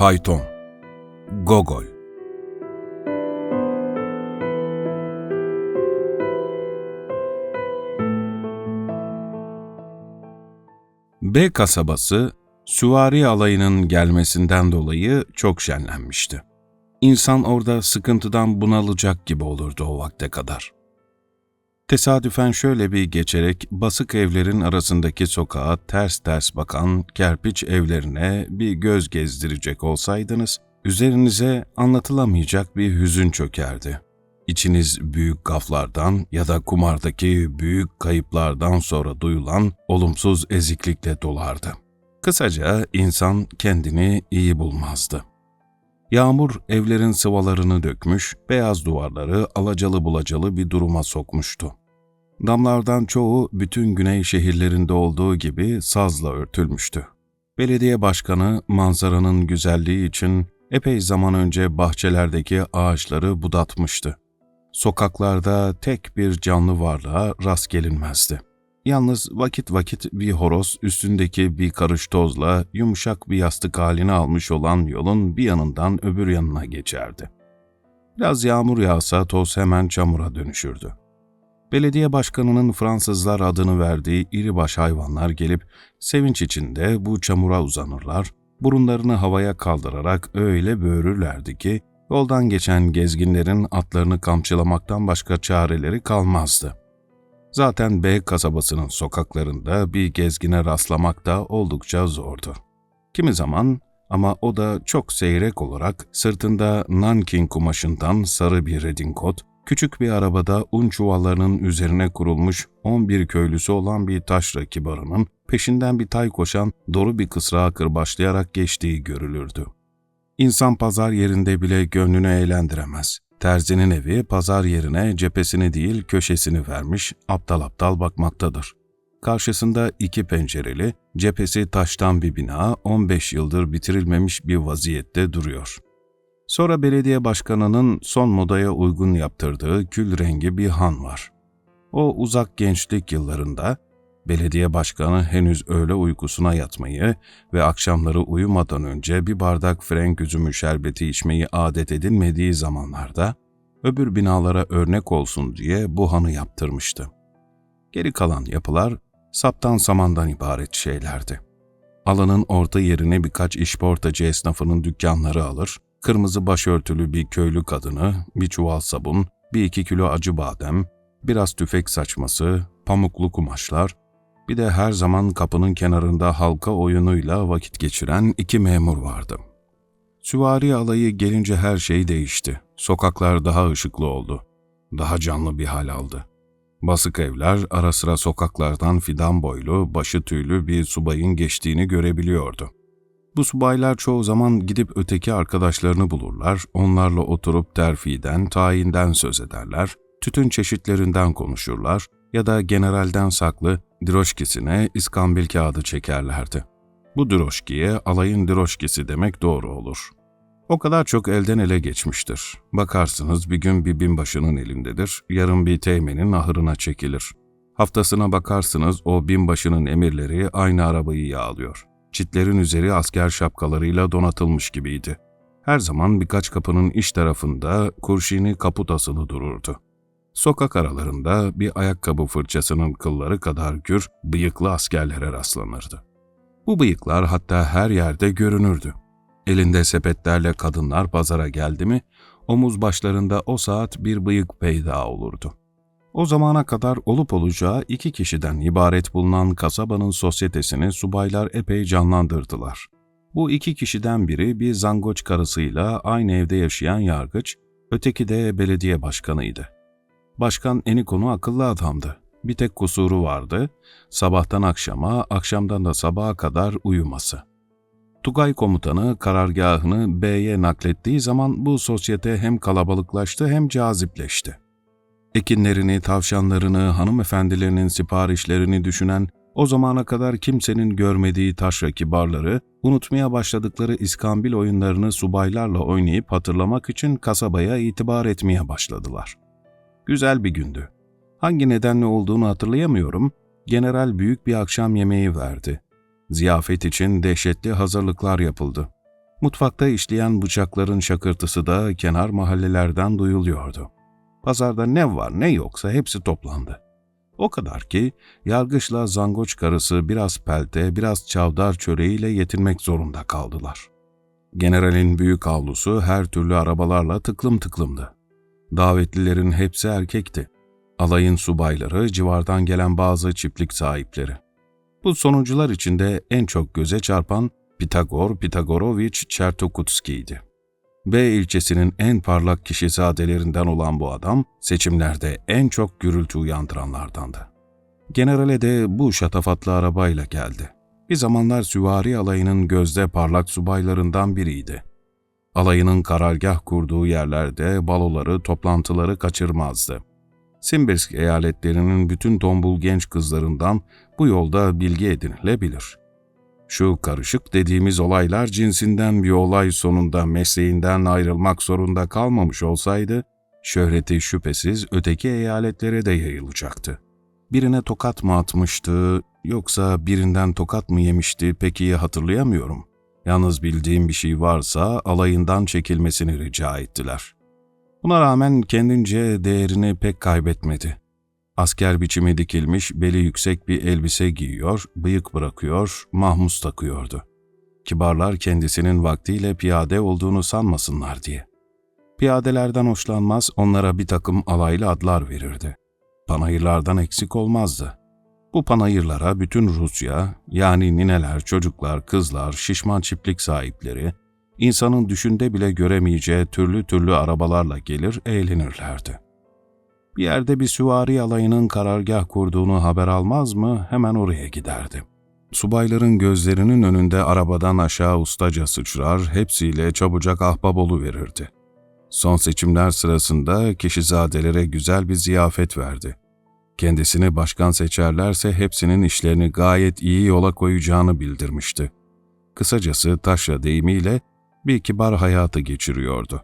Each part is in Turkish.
Fayton Gogol B kasabası, süvari alayının gelmesinden dolayı çok şenlenmişti. İnsan orada sıkıntıdan bunalacak gibi olurdu o vakte kadar. Tesadüfen şöyle bir geçerek basık evlerin arasındaki sokağa ters ters bakan kerpiç evlerine bir göz gezdirecek olsaydınız, üzerinize anlatılamayacak bir hüzün çökerdi. İçiniz büyük gaflardan ya da kumardaki büyük kayıplardan sonra duyulan olumsuz eziklikle dolardı. Kısaca insan kendini iyi bulmazdı. Yağmur evlerin sıvalarını dökmüş, beyaz duvarları alacalı bulacalı bir duruma sokmuştu. Damlardan çoğu bütün güney şehirlerinde olduğu gibi sazla örtülmüştü. Belediye başkanı manzaranın güzelliği için epey zaman önce bahçelerdeki ağaçları budatmıştı. Sokaklarda tek bir canlı varlığa rast gelinmezdi. Yalnız vakit vakit bir horoz üstündeki bir karış tozla yumuşak bir yastık halini almış olan yolun bir yanından öbür yanına geçerdi. Biraz yağmur yağsa toz hemen çamura dönüşürdü. Belediye başkanının Fransızlar adını verdiği iri baş hayvanlar gelip sevinç içinde bu çamura uzanırlar, burunlarını havaya kaldırarak öyle böğürürlerdi ki yoldan geçen gezginlerin atlarını kamçılamaktan başka çareleri kalmazdı. Zaten B kasabasının sokaklarında bir gezgine rastlamak da oldukça zordu. Kimi zaman ama o da çok seyrek olarak sırtında nankin kumaşından sarı bir redingot, küçük bir arabada un çuvallarının üzerine kurulmuş 11 köylüsü olan bir taşra kibarının peşinden bir tay koşan doğru bir kısrağı kırbaçlayarak geçtiği görülürdü. İnsan pazar yerinde bile gönlünü eğlendiremez. Terzinin evi pazar yerine cephesini değil köşesini vermiş, aptal aptal bakmaktadır. Karşısında iki pencereli, cephesi taştan bir bina 15 yıldır bitirilmemiş bir vaziyette duruyor. Sonra belediye başkanının son modaya uygun yaptırdığı kül rengi bir han var. O uzak gençlik yıllarında belediye başkanı henüz öğle uykusuna yatmayı ve akşamları uyumadan önce bir bardak frenk üzümü şerbeti içmeyi adet edinmediği zamanlarda öbür binalara örnek olsun diye bu hanı yaptırmıştı. Geri kalan yapılar saptan samandan ibaret şeylerdi. Alanın orta yerine birkaç işportacı esnafının dükkanları alır, kırmızı başörtülü bir köylü kadını, bir çuval sabun, bir iki kilo acı badem, biraz tüfek saçması, pamuklu kumaşlar, bir de her zaman kapının kenarında halka oyunuyla vakit geçiren iki memur vardı. Süvari alayı gelince her şey değişti. Sokaklar daha ışıklı oldu. Daha canlı bir hal aldı. Basık evler ara sıra sokaklardan fidan boylu, başı tüylü bir subayın geçtiğini görebiliyordu. Bu subaylar çoğu zaman gidip öteki arkadaşlarını bulurlar, onlarla oturup terfiden, tayinden söz ederler, tütün çeşitlerinden konuşurlar ya da generalden saklı diroşkisine iskambil kağıdı çekerlerdi. Bu diroşkiye alayın diroşkisi demek doğru olur. O kadar çok elden ele geçmiştir. Bakarsınız bir gün bir binbaşının elindedir, yarın bir teğmenin ahırına çekilir. Haftasına bakarsınız o binbaşının emirleri aynı arabayı yağlıyor. Çitlerin üzeri asker şapkalarıyla donatılmış gibiydi. Her zaman birkaç kapının iç tarafında kurşini kaput asılı dururdu. Sokak aralarında bir ayakkabı fırçasının kılları kadar gür, bıyıklı askerlere rastlanırdı. Bu bıyıklar hatta her yerde görünürdü. Elinde sepetlerle kadınlar pazara geldi mi, omuz başlarında o saat bir bıyık peyda olurdu. O zamana kadar olup olacağı iki kişiden ibaret bulunan kasabanın sosyetesini subaylar epey canlandırdılar. Bu iki kişiden biri bir zangoç karısıyla aynı evde yaşayan yargıç, öteki de belediye başkanıydı. Başkan Eniko'nu akıllı adamdı. Bir tek kusuru vardı, sabahtan akşama, akşamdan da sabaha kadar uyuması. Tugay komutanı karargahını B'ye naklettiği zaman bu sosyete hem kalabalıklaştı hem cazipleşti. Ekinlerini, tavşanlarını, hanımefendilerinin siparişlerini düşünen, o zamana kadar kimsenin görmediği taşra kibarları, unutmaya başladıkları iskambil oyunlarını subaylarla oynayıp hatırlamak için kasabaya itibar etmeye başladılar. Güzel bir gündü. Hangi nedenle olduğunu hatırlayamıyorum, general büyük bir akşam yemeği verdi. Ziyafet için dehşetli hazırlıklar yapıldı. Mutfakta işleyen bıçakların şakırtısı da kenar mahallelerden duyuluyordu. Pazarda ne var ne yoksa hepsi toplandı. O kadar ki yargıçla zangoç karısı biraz pelte, biraz çavdar çöreğiyle yetinmek zorunda kaldılar. Generalin büyük avlusu her türlü arabalarla tıklım tıklımdı. Davetlilerin hepsi erkekti. Alayın subayları, civardan gelen bazı çiftlik sahipleri. Bu sonuncular içinde en çok göze çarpan Pitagor Pitagoroviç Çertokutski'ydi. B ilçesinin en parlak kişizadelerinden olan bu adam seçimlerde en çok gürültü uyandıranlardandı. Generale de bu şatafatlı arabayla geldi. Bir zamanlar süvari alayının gözde parlak subaylarından biriydi. Alayının karargah kurduğu yerlerde baloları, toplantıları kaçırmazdı. Simbirsk eyaletlerinin bütün tombul genç kızlarından bu yolda bilgi edinilebilir. Şu karışık dediğimiz olaylar cinsinden bir olay sonunda mesleğinden ayrılmak zorunda kalmamış olsaydı, şöhreti şüphesiz öteki eyaletlere de yayılacaktı. Birine tokat mı atmıştı, yoksa birinden tokat mı yemişti pek iyi hatırlayamıyorum. Yalnız bildiğim bir şey varsa alayından çekilmesini rica ettiler. Buna rağmen kendince değerini pek kaybetmedi. Asker biçimi dikilmiş, beli yüksek bir elbise giyiyor, bıyık bırakıyor, mahmus takıyordu. Kibarlar kendisinin vaktiyle piyade olduğunu sanmasınlar diye. Piyadelerden hoşlanmaz, onlara bir takım alaylı adlar verirdi. Panayırlardan eksik olmazdı. Bu panayırlara bütün Rusya, yani nineler, çocuklar, kızlar, şişman çiftlik sahipleri, insanın düşünde bile göremeyeceği türlü türlü arabalarla gelir, eğlenirlerdi. Bir yerde bir süvari alayının karargah kurduğunu haber almaz mı hemen oraya giderdi. Subayların gözlerinin önünde arabadan aşağı ustaca sıçrar, hepsiyle çabucak ahbap verirdi. Son seçimler sırasında kişizadelere güzel bir ziyafet verdi. Kendisini başkan seçerlerse hepsinin işlerini gayet iyi yola koyacağını bildirmişti. Kısacası taşra deyimiyle bir kibar hayatı geçiriyordu.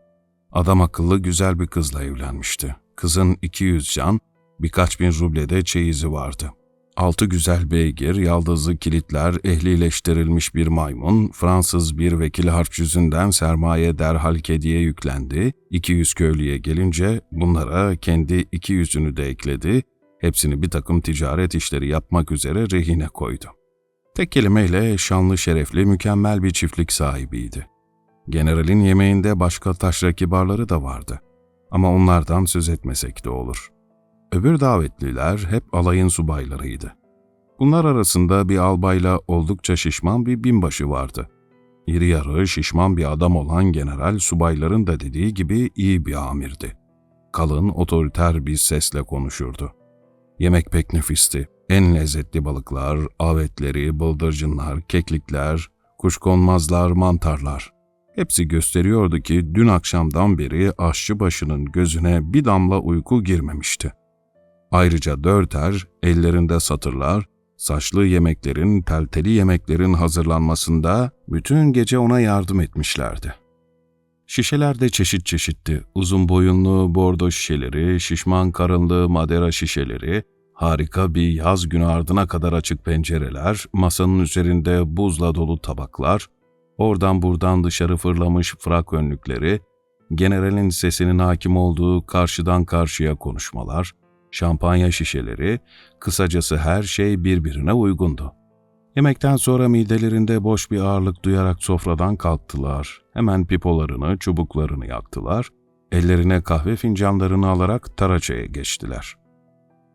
Adam akıllı güzel bir kızla evlenmişti. Kızın 200 can, birkaç bin rublede çeyizi vardı. Altı güzel beygir, yaldızlı kilitler, ehlileştirilmiş bir maymun, Fransız bir vekil harç yüzünden sermaye derhal kediye yüklendi. 200 köylüye gelince bunlara kendi 200'ünü de ekledi, hepsini bir takım ticaret işleri yapmak üzere rehine koydu. Tek kelimeyle şanlı şerefli mükemmel bir çiftlik sahibiydi. Generalin yemeğinde başka taşra kibarları da vardı. Ama onlardan söz etmesek de olur. Öbür davetliler hep alayın subaylarıydı. Bunlar arasında bir albayla oldukça şişman bir binbaşı vardı. İri yarı şişman bir adam olan general subayların da dediği gibi iyi bir amirdi. Kalın, otoriter bir sesle konuşurdu. Yemek pek nefisti. En lezzetli balıklar, avetleri, bıldırcınlar, keklikler, kuşkonmazlar, mantarlar. Hepsi gösteriyordu ki dün akşamdan beri aşçı başının gözüne bir damla uyku girmemişti. Ayrıca dörter, ellerinde satırlar, saçlı yemeklerin, pelteli yemeklerin hazırlanmasında bütün gece ona yardım etmişlerdi. Şişeler de çeşit çeşitti. Uzun boyunlu bordo şişeleri, şişman karınlı madera şişeleri, harika bir yaz günü ardına kadar açık pencereler, masanın üzerinde buzla dolu tabaklar, Oradan buradan dışarı fırlamış frak önlükleri, generalin sesinin hakim olduğu karşıdan karşıya konuşmalar, şampanya şişeleri, kısacası her şey birbirine uygundu. Yemekten sonra midelerinde boş bir ağırlık duyarak sofradan kalktılar. Hemen pipolarını, çubuklarını yaktılar. Ellerine kahve fincanlarını alarak taraçaya geçtiler.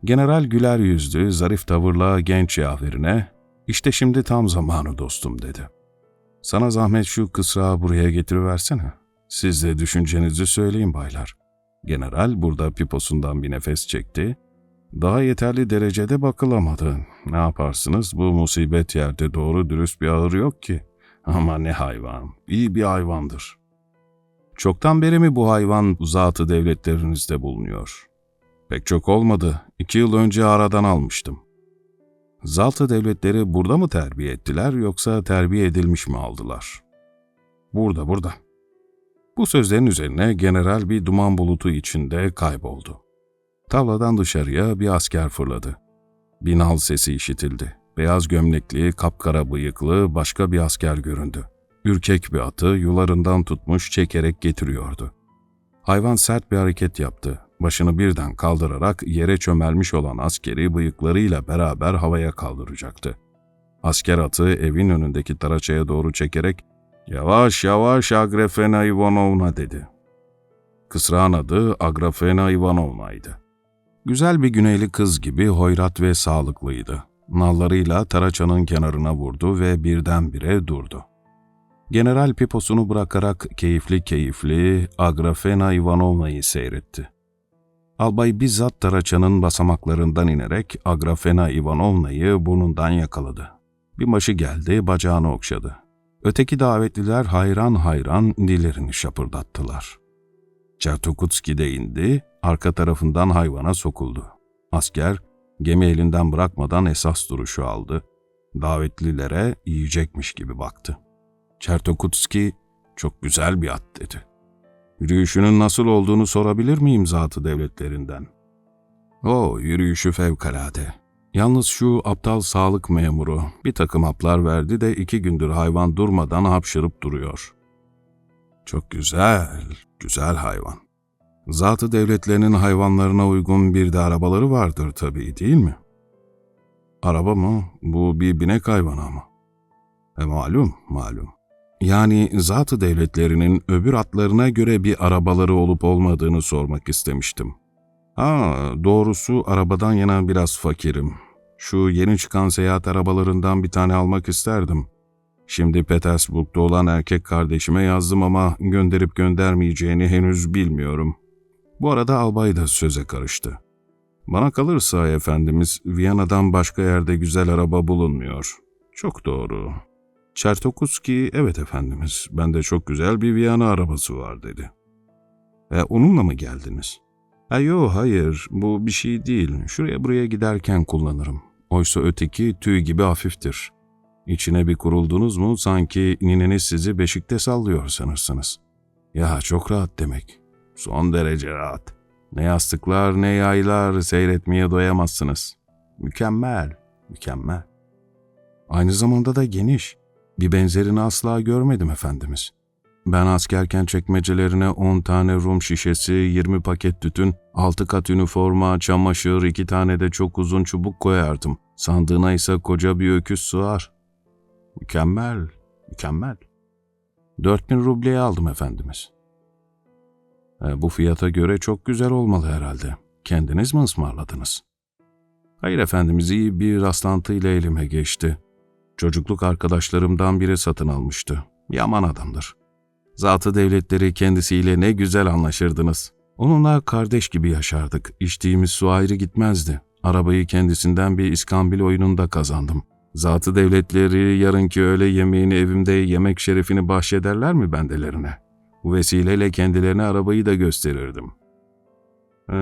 General güler yüzlü, zarif tavırla genç yaverine, ''İşte şimdi tam zamanı dostum.'' dedi. Sana zahmet şu kısrağı buraya getiriversene. Siz de düşüncenizi söyleyin baylar. General burada piposundan bir nefes çekti. Daha yeterli derecede bakılamadı. Ne yaparsınız bu musibet yerde doğru dürüst bir ağır yok ki. Ama ne hayvan, iyi bir hayvandır. Çoktan beri mi bu hayvan zatı devletlerinizde bulunuyor? Pek çok olmadı. İki yıl önce aradan almıştım. Zaltı devletleri burada mı terbiye ettiler yoksa terbiye edilmiş mi aldılar? Burada, burada. Bu sözlerin üzerine general bir duman bulutu içinde kayboldu. Tavladan dışarıya bir asker fırladı. Bir nal sesi işitildi. Beyaz gömlekli, kapkara bıyıklı başka bir asker göründü. ürkek bir atı yularından tutmuş çekerek getiriyordu. Hayvan sert bir hareket yaptı. Başını birden kaldırarak yere çömelmiş olan askeri bıyıklarıyla beraber havaya kaldıracaktı. Asker atı evin önündeki taraçaya doğru çekerek ''Yavaş yavaş Agrafena Ivanovna'' dedi. Kısrağın adı Agrafena Ivanovna'ydı. Güzel bir güneyli kız gibi hoyrat ve sağlıklıydı. Nallarıyla taraçanın kenarına vurdu ve birdenbire durdu. General piposunu bırakarak keyifli keyifli Agrafena Ivanovna'yı seyretti. Albay bizzat taraçanın basamaklarından inerek Agrafena Ivanovna'yı burnundan yakaladı. Bir başı geldi, bacağını okşadı. Öteki davetliler hayran hayran dillerini şapırdattılar. Çertokutski de indi, arka tarafından hayvana sokuldu. Asker, gemi elinden bırakmadan esas duruşu aldı. Davetlilere yiyecekmiş gibi baktı. Çertokutski, çok güzel bir at dedi. Yürüyüşünün nasıl olduğunu sorabilir miyim zatı devletlerinden? O yürüyüşü fevkalade. Yalnız şu aptal sağlık memuru bir takım haplar verdi de iki gündür hayvan durmadan hapşırıp duruyor. Çok güzel, güzel hayvan. Zatı devletlerinin hayvanlarına uygun bir de arabaları vardır tabii değil mi? Araba mı? Bu bir binek hayvanı ama. E malum, malum. Yani zatı devletlerinin öbür atlarına göre bir arabaları olup olmadığını sormak istemiştim. Ha, doğrusu arabadan yana biraz fakirim. Şu yeni çıkan seyahat arabalarından bir tane almak isterdim. Şimdi Petersburg'da olan erkek kardeşime yazdım ama gönderip göndermeyeceğini henüz bilmiyorum. Bu arada albay da söze karıştı. Bana kalırsa efendimiz, Viyana'dan başka yerde güzel araba bulunmuyor. Çok doğru. Çertokuski, evet efendimiz, bende çok güzel bir Viyana arabası var dedi. E, onunla mı geldiniz? Ha yo, hayır, bu bir şey değil. Şuraya buraya giderken kullanırım. Oysa öteki tüy gibi hafiftir. İçine bir kuruldunuz mu sanki nineniz sizi beşikte sallıyor sanırsınız. Ya çok rahat demek. Son derece rahat. Ne yastıklar ne yaylar seyretmeye doyamazsınız. Mükemmel, mükemmel. Aynı zamanda da geniş. Bir benzerini asla görmedim efendimiz. Ben askerken çekmecelerine 10 tane rum şişesi, 20 paket tütün, 6 kat üniforma, çamaşır, 2 tane de çok uzun çubuk koyardım. Sandığına ise koca bir öküz sığar. Mükemmel, mükemmel. 4000 rubleye aldım efendimiz. E, bu fiyata göre çok güzel olmalı herhalde. Kendiniz mi ısmarladınız? Hayır efendimiz iyi bir rastlantıyla elime geçti. Çocukluk arkadaşlarımdan biri satın almıştı. Yaman adamdır. Zatı devletleri kendisiyle ne güzel anlaşırdınız. Onunla kardeş gibi yaşardık. İçtiğimiz su ayrı gitmezdi. Arabayı kendisinden bir iskambil oyununda kazandım. Zatı devletleri yarınki öğle yemeğini evimde yemek şerefini bahşederler mi bendelerine? Bu vesileyle kendilerine arabayı da gösterirdim. Ee,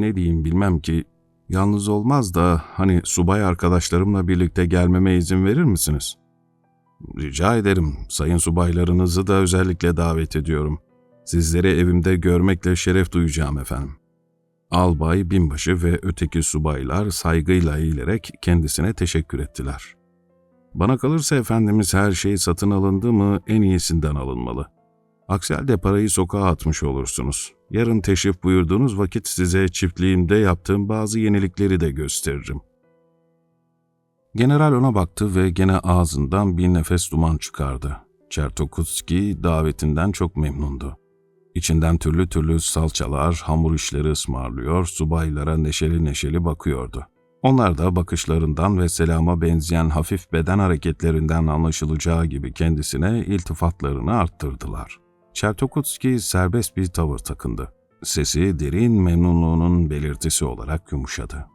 ne diyeyim bilmem ki, yalnız olmaz da hani subay arkadaşlarımla birlikte gelmeme izin verir misiniz? Rica ederim, sayın subaylarınızı da özellikle davet ediyorum. Sizleri evimde görmekle şeref duyacağım efendim. Albay, binbaşı ve öteki subaylar saygıyla eğilerek kendisine teşekkür ettiler. Bana kalırsa efendimiz her şey satın alındı mı en iyisinden alınmalı. Aksi halde parayı sokağa atmış olursunuz. Yarın teşrif buyurduğunuz vakit size çiftliğimde yaptığım bazı yenilikleri de gösteririm. General ona baktı ve gene ağzından bir nefes duman çıkardı. Çertokutski davetinden çok memnundu. İçinden türlü türlü salçalar, hamur işleri ısmarlıyor, subaylara neşeli neşeli bakıyordu. Onlar da bakışlarından ve selama benzeyen hafif beden hareketlerinden anlaşılacağı gibi kendisine iltifatlarını arttırdılar. Çertokutski serbest bir tavır takındı. Sesi derin memnunluğunun belirtisi olarak yumuşadı.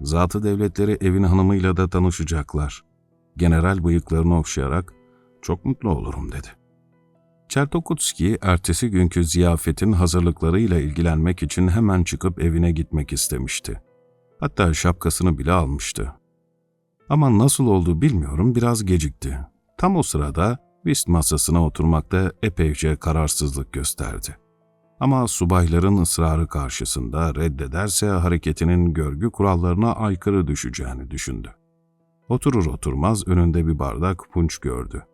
Zatı devletleri evin hanımıyla da tanışacaklar. General bıyıklarını okşayarak çok mutlu olurum dedi. Çertokutski ertesi günkü ziyafetin hazırlıklarıyla ilgilenmek için hemen çıkıp evine gitmek istemişti. Hatta şapkasını bile almıştı. Ama nasıl oldu bilmiyorum biraz gecikti. Tam o sırada vist masasına oturmakta epeyce kararsızlık gösterdi. Ama subayların ısrarı karşısında reddederse hareketinin görgü kurallarına aykırı düşeceğini düşündü. Oturur oturmaz önünde bir bardak punç gördü.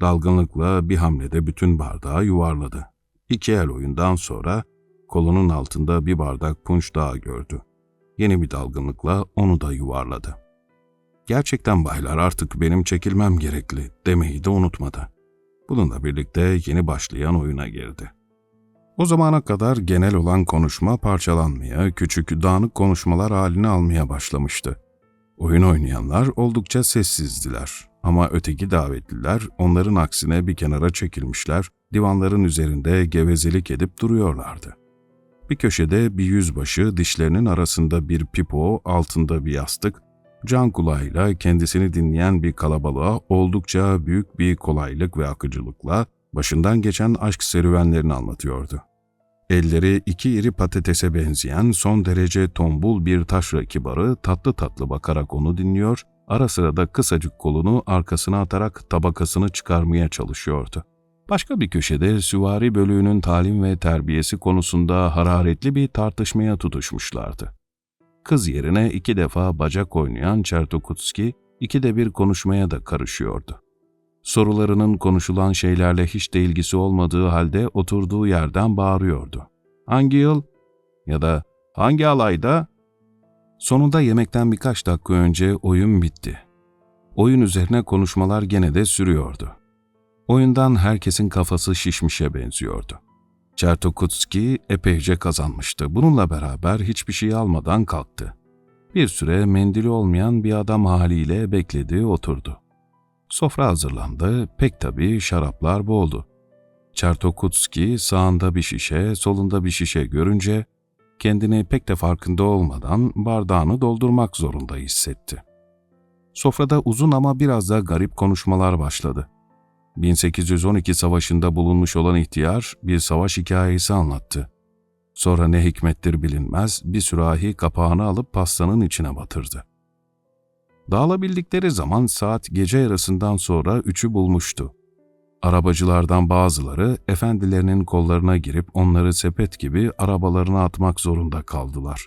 Dalgınlıkla bir hamlede bütün bardağı yuvarladı. İki el oyundan sonra kolunun altında bir bardak punç daha gördü. Yeni bir dalgınlıkla onu da yuvarladı. Gerçekten baylar artık benim çekilmem gerekli demeyi de unutmadı. Bununla birlikte yeni başlayan oyuna girdi. O zamana kadar genel olan konuşma parçalanmaya, küçük dağınık konuşmalar halini almaya başlamıştı. Oyun oynayanlar oldukça sessizdiler ama öteki davetliler onların aksine bir kenara çekilmişler, divanların üzerinde gevezelik edip duruyorlardı. Bir köşede bir yüzbaşı, dişlerinin arasında bir pipo, altında bir yastık, can kulağıyla kendisini dinleyen bir kalabalığa oldukça büyük bir kolaylık ve akıcılıkla başından geçen aşk serüvenlerini anlatıyordu. Elleri iki iri patatese benzeyen son derece tombul bir taşra kibarı tatlı tatlı bakarak onu dinliyor, ara sıra da kısacık kolunu arkasına atarak tabakasını çıkarmaya çalışıyordu. Başka bir köşede süvari bölüğünün talim ve terbiyesi konusunda hararetli bir tartışmaya tutuşmuşlardı. Kız yerine iki defa bacak oynayan Çertokutski ikide bir konuşmaya da karışıyordu. Sorularının konuşulan şeylerle hiç de ilgisi olmadığı halde oturduğu yerden bağırıyordu. Hangi yıl? Ya da hangi alayda? Sonunda yemekten birkaç dakika önce oyun bitti. Oyun üzerine konuşmalar gene de sürüyordu. Oyundan herkesin kafası şişmişe benziyordu. Çertokutski epeyce kazanmıştı. Bununla beraber hiçbir şey almadan kalktı. Bir süre mendili olmayan bir adam haliyle bekledi, oturdu. Sofra hazırlandı, pek tabii şaraplar boldu. Çertokutski sağında bir şişe, solunda bir şişe görünce kendini pek de farkında olmadan bardağını doldurmak zorunda hissetti. Sofrada uzun ama biraz da garip konuşmalar başladı. 1812 savaşında bulunmuş olan ihtiyar bir savaş hikayesi anlattı. Sonra ne hikmettir bilinmez bir sürahi kapağını alıp pastanın içine batırdı. Dağılabildikleri zaman saat gece yarısından sonra üçü bulmuştu. Arabacılardan bazıları efendilerinin kollarına girip onları sepet gibi arabalarına atmak zorunda kaldılar.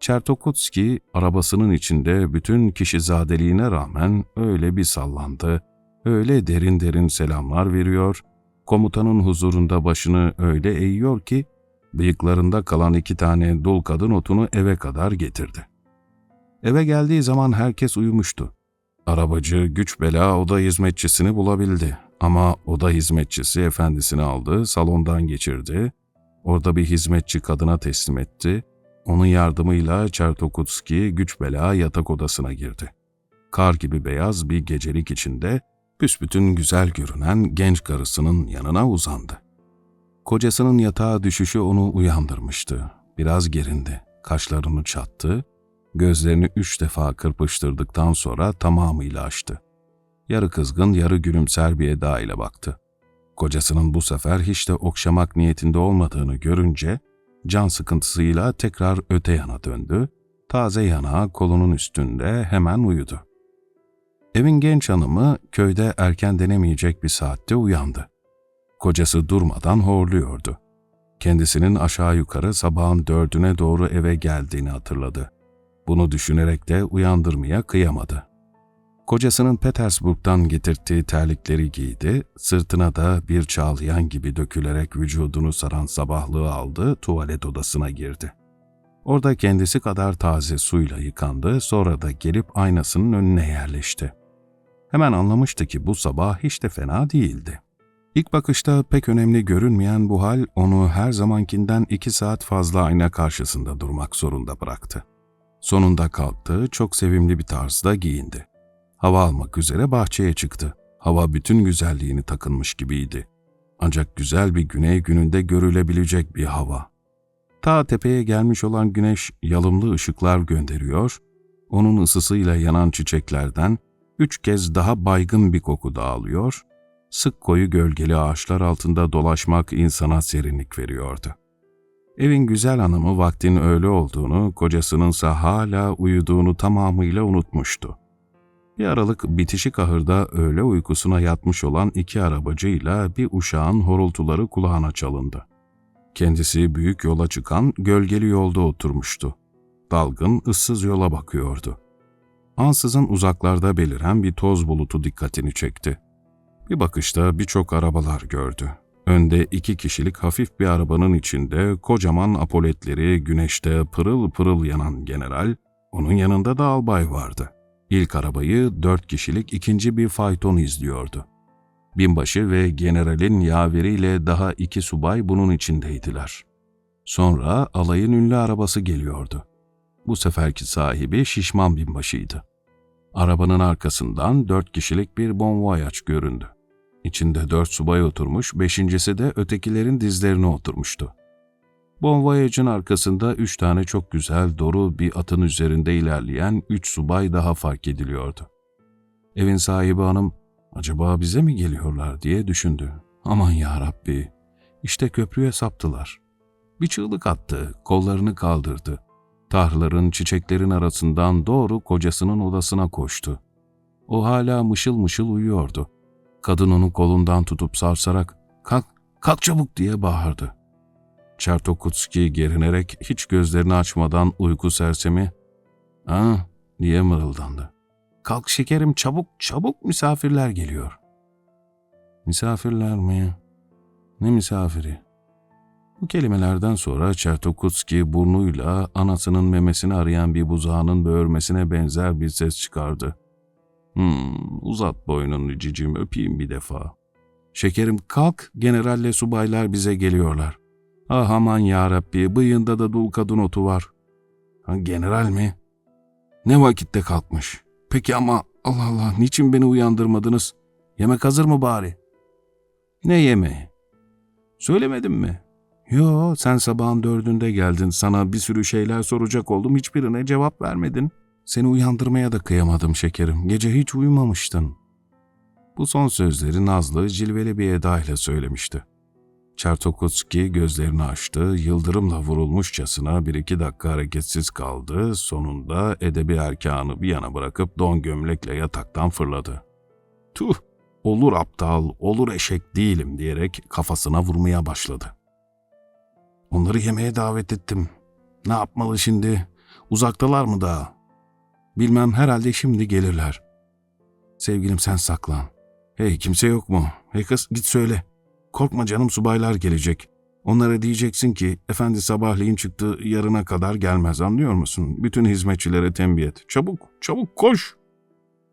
Çertokutski arabasının içinde bütün kişizadeliğine rağmen öyle bir sallandı, öyle derin derin selamlar veriyor, komutanın huzurunda başını öyle eğiyor ki, bıyıklarında kalan iki tane dul kadın otunu eve kadar getirdi. Eve geldiği zaman herkes uyumuştu. Arabacı güç bela oda hizmetçisini bulabildi ama oda hizmetçisi efendisini aldı, salondan geçirdi, orada bir hizmetçi kadına teslim etti, onun yardımıyla Çertokutski güç bela yatak odasına girdi. Kar gibi beyaz bir gecelik içinde büsbütün güzel görünen genç karısının yanına uzandı. Kocasının yatağa düşüşü onu uyandırmıştı. Biraz gerindi, kaşlarını çattı, gözlerini üç defa kırpıştırdıktan sonra tamamıyla açtı. Yarı kızgın, yarı gülümser bir eda ile baktı. Kocasının bu sefer hiç de okşamak niyetinde olmadığını görünce, can sıkıntısıyla tekrar öte yana döndü, taze yanağı kolunun üstünde hemen uyudu. Evin genç hanımı köyde erken denemeyecek bir saatte uyandı. Kocası durmadan horluyordu. Kendisinin aşağı yukarı sabahın dördüne doğru eve geldiğini hatırladı. Bunu düşünerek de uyandırmaya kıyamadı. Kocasının Petersburg'dan getirdiği terlikleri giydi, sırtına da bir çağlayan gibi dökülerek vücudunu saran sabahlığı aldı, tuvalet odasına girdi. Orada kendisi kadar taze suyla yıkandı, sonra da gelip aynasının önüne yerleşti. Hemen anlamıştı ki bu sabah hiç de fena değildi. İlk bakışta pek önemli görünmeyen bu hal onu her zamankinden iki saat fazla ayna karşısında durmak zorunda bıraktı. Sonunda kalktı, çok sevimli bir tarzda giyindi. Hava almak üzere bahçeye çıktı. Hava bütün güzelliğini takınmış gibiydi. Ancak güzel bir güney gününde görülebilecek bir hava. Ta tepeye gelmiş olan güneş yalımlı ışıklar gönderiyor, onun ısısıyla yanan çiçeklerden üç kez daha baygın bir koku dağılıyor, sık koyu gölgeli ağaçlar altında dolaşmak insana serinlik veriyordu. Evin güzel hanımı vaktin öyle olduğunu, kocasınınsa hala uyuduğunu tamamıyla unutmuştu. Bir aralık bitişik ahırda öğle uykusuna yatmış olan iki arabacıyla bir uşağın horultuları kulağına çalındı. Kendisi büyük yola çıkan gölgeli yolda oturmuştu. Dalgın, ıssız yola bakıyordu. Ansızın uzaklarda beliren bir toz bulutu dikkatini çekti. Bir bakışta birçok arabalar gördü. Önde iki kişilik hafif bir arabanın içinde kocaman apoletleri güneşte pırıl pırıl yanan general, onun yanında da albay vardı. İlk arabayı dört kişilik ikinci bir fayton izliyordu. Binbaşı ve generalin yaveriyle daha iki subay bunun içindeydiler. Sonra alayın ünlü arabası geliyordu. Bu seferki sahibi şişman binbaşıydı. Arabanın arkasından dört kişilik bir bonvoyage göründü. İçinde dört subay oturmuş, beşincisi de ötekilerin dizlerine oturmuştu. Bonvoyage'ın arkasında üç tane çok güzel, doru bir atın üzerinde ilerleyen üç subay daha fark ediliyordu. Evin sahibi hanım, acaba bize mi geliyorlar diye düşündü. Aman ya Rabbi, işte köprüye saptılar. Bir çığlık attı, kollarını kaldırdı. Tahların, çiçeklerin arasından doğru kocasının odasına koştu. O hala mışıl mışıl uyuyordu. Kadın onu kolundan tutup sarsarak kalk, kalk çabuk diye bağırdı. Çertokutski gerinerek hiç gözlerini açmadan uyku sersemi ''Ah'' diye mırıldandı. ''Kalk şekerim çabuk çabuk misafirler geliyor.'' ''Misafirler mi? Ne misafiri?'' Bu kelimelerden sonra Çertokutski burnuyla anasının memesini arayan bir buzağının böğürmesine benzer bir ses çıkardı. Hmm, uzat boynunu cicim öpeyim bir defa. Şekerim kalk, generalle subaylar bize geliyorlar. Ah aman yarabbi, bıyığında da dul kadın otu var. Ha, general mi? Ne vakitte kalkmış? Peki ama Allah Allah niçin beni uyandırmadınız? Yemek hazır mı bari? Ne yemeği? Söylemedim mi? Yo sen sabahın dördünde geldin sana bir sürü şeyler soracak oldum hiçbirine cevap vermedin. Seni uyandırmaya da kıyamadım şekerim. Gece hiç uyumamıştın. Bu son sözleri Nazlı cilveli bir edayla söylemişti. Çertokutski gözlerini açtı, yıldırımla vurulmuşçasına bir iki dakika hareketsiz kaldı, sonunda edebi erkanı bir yana bırakıp don gömlekle yataktan fırladı. Tuh, olur aptal, olur eşek değilim diyerek kafasına vurmaya başladı. Onları yemeğe davet ettim. Ne yapmalı şimdi? Uzaktalar mı daha? Bilmem herhalde şimdi gelirler. Sevgilim sen saklan. Hey kimse yok mu? Hey kız git söyle. Korkma canım subaylar gelecek. Onlara diyeceksin ki efendi sabahleyin çıktı yarına kadar gelmez anlıyor musun? Bütün hizmetçilere tembih et. Çabuk çabuk koş.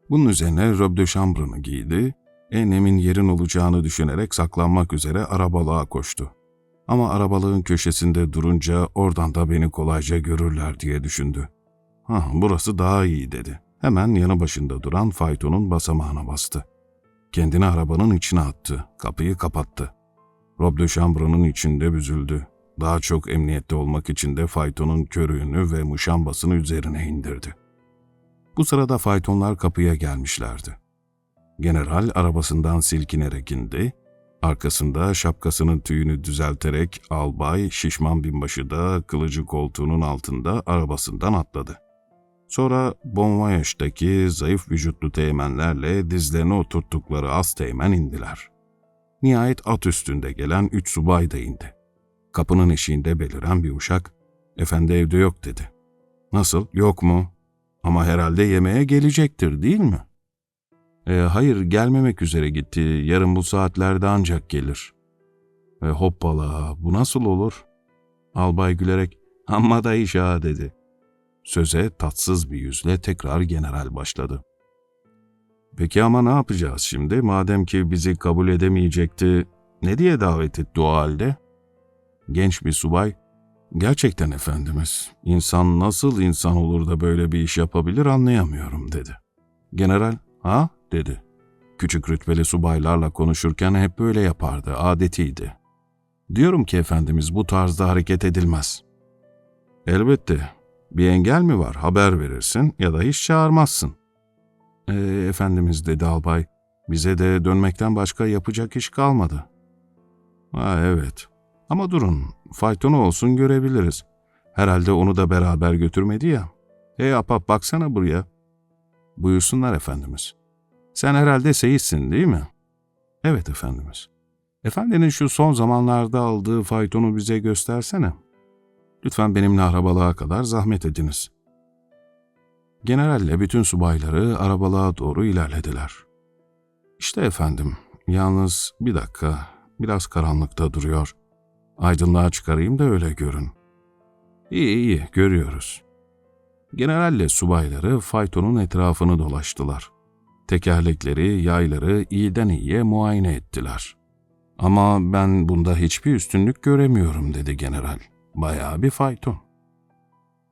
Bunun üzerine robe de chambrını giydi. En emin yerin olacağını düşünerek saklanmak üzere arabalığa koştu. Ama arabalığın köşesinde durunca oradan da beni kolayca görürler diye düşündü. Ha, burası daha iyi dedi. Hemen yanı başında duran faytonun basamağına bastı. Kendini arabanın içine attı, kapıyı kapattı. Rob de Chambre'ın içinde büzüldü. Daha çok emniyette olmak için de faytonun körüğünü ve muşambasını üzerine indirdi. Bu sırada faytonlar kapıya gelmişlerdi. General arabasından silkinerek indi, arkasında şapkasının tüyünü düzelterek albay şişman binbaşı da kılıcı koltuğunun altında arabasından atladı. Sonra Bonvoyage'daki zayıf vücutlu teğmenlerle dizlerine oturttukları az teğmen indiler. Nihayet at üstünde gelen üç subay da indi. Kapının eşiğinde beliren bir uşak, efendi evde yok dedi. Nasıl, yok mu? Ama herhalde yemeğe gelecektir değil mi? E, hayır, gelmemek üzere gitti. Yarın bu saatlerde ancak gelir. E, hoppala, bu nasıl olur? Albay gülerek, amma da iş ha dedi. Söze tatsız bir yüzle tekrar general başladı. Peki ama ne yapacağız şimdi? Madem ki bizi kabul edemeyecekti, ne diye davet etti o halde? Genç bir subay, gerçekten efendimiz, insan nasıl insan olur da böyle bir iş yapabilir anlayamıyorum dedi. General, ha dedi. Küçük rütbeli subaylarla konuşurken hep böyle yapardı, adetiydi. Diyorum ki efendimiz bu tarzda hareket edilmez. Elbette, bir engel mi var? Haber verirsin ya da hiç çağırmazsın. E, efendimiz dedi albay. Bize de dönmekten başka yapacak iş kalmadı. Ha evet. Ama durun. Faytonu olsun görebiliriz. Herhalde onu da beraber götürmedi ya. Hey apap baksana buraya. Buyursunlar efendimiz. Sen herhalde seyitsin değil mi? Evet efendimiz. Efendinin şu son zamanlarda aldığı faytonu bize göstersene. Lütfen benimle arabalığa kadar zahmet ediniz. Generalle bütün subayları arabalığa doğru ilerlediler. İşte efendim, Yalnız bir dakika, biraz karanlıkta duruyor. Aydınlığa çıkarayım da öyle görün. İyi iyi, görüyoruz. Generalle subayları faytonun etrafını dolaştılar. Tekerlekleri, yayları iyiden iyiye muayene ettiler. Ama ben bunda hiçbir üstünlük göremiyorum dedi general. Bayağı bir fayton.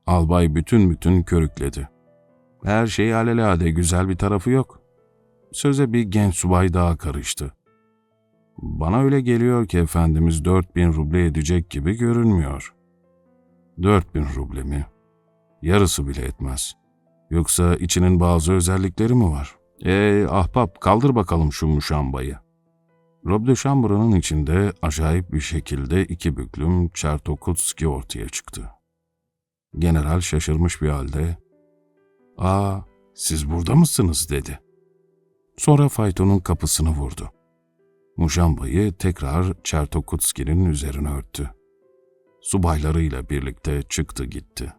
Albay bütün bütün körükledi. Her şey alelade güzel bir tarafı yok. Söze bir genç subay daha karıştı. Bana öyle geliyor ki Efendimiz 4000 ruble edecek gibi görünmüyor. 4000 ruble mi? Yarısı bile etmez. Yoksa içinin bazı özellikleri mi var? Ee ahbap kaldır bakalım şu muşambayı. Rob de Chambra'nın içinde acayip bir şekilde iki büklüm Çertokutski ortaya çıktı. General şaşırmış bir halde, ''Aa, siz burada mısınız?'' dedi. Sonra faytonun kapısını vurdu. Muşambayı tekrar Çertokutski'nin üzerine örttü. Subaylarıyla birlikte çıktı gitti.